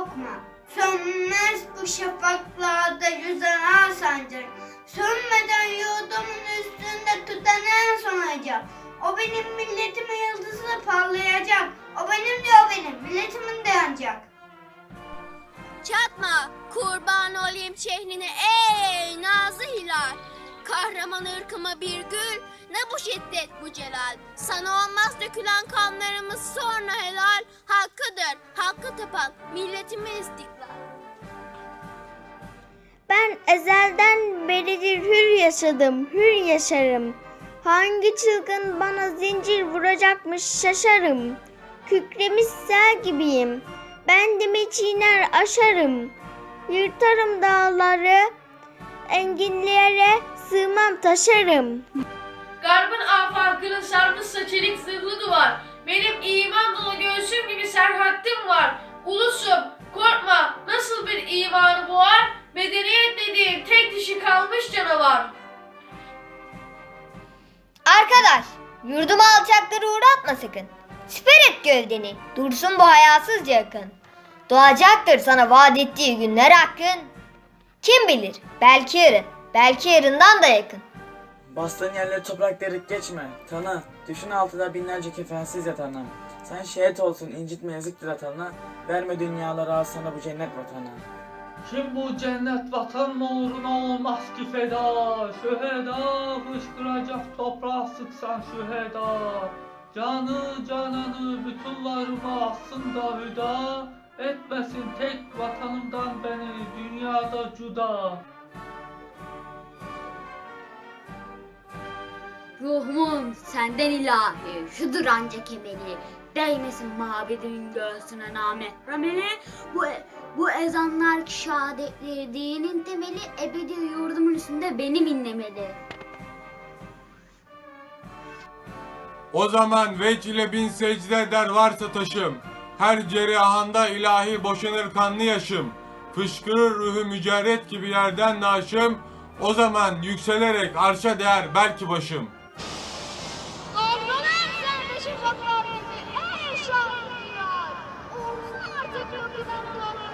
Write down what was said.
korkma. Sönmez bu şafaklarda yüzen al sancak. Sönmeden yurdumun üstünde tutan en son acaba. O benim milletimin yıldızı parlayacak. O benim diyor benim, milletimin de yanacak. Çatma kurban olayım şehrine ey nazlı hilal. Kahraman ırkıma bir gül ne bu şiddet bu celal. Sana olmaz dökülen kanlarımız sonra helal. Hakkıdır hakkı tapan milletimin istiklal. Ben ezelden beridir hür yaşadım, hür yaşarım. Hangi çılgın bana zincir vuracakmış şaşarım. Kükremiş sel gibiyim, bendimi çiğner aşarım. Yırtarım dağları, enginlere sığmam taşarım. Garbın afakını sarmışsa çelik zırhlı duvar. Benim iman dolu canavar. Arkadaş, yurduma alçakları uğratma sakın. Siper et gövdeni, dursun bu hayasızca yakın. Doğacaktır sana vaat ettiği günler hakkın. Kim bilir, belki yarın, belki yarından da yakın. Bastığın yerleri toprak derik geçme. Tanı. Düşün altında binlerce kefensiz yatanı. Sen şehit olsun incitme yazıktır atana. Verme dünyaları al sana bu cennet vatanı. Kim bu cennet vatan uğruna olmaz ki feda? Şüheda fışkıracak toprağa sıksan şüheda. Canı cananı bütünlarıma alsın da hüda. Etmesin tek vatanımdan beni dünyada cuda Ruhumun senden ilahi, şudur ancak emeli. Değmesin mabedimin göğsüne namet rameli. Bu, bu ezanlar ki şehadetleri dinin temeli ebedi yurdumun üstünde benim inlemeli. O zaman veç ile bin secde eder varsa taşım. Her cerihanda ilahi boşanır kanlı yaşım. Fışkırır ruhu mücerret gibi yerden naşım. O zaman yükselerek arşa değer belki başım. 何?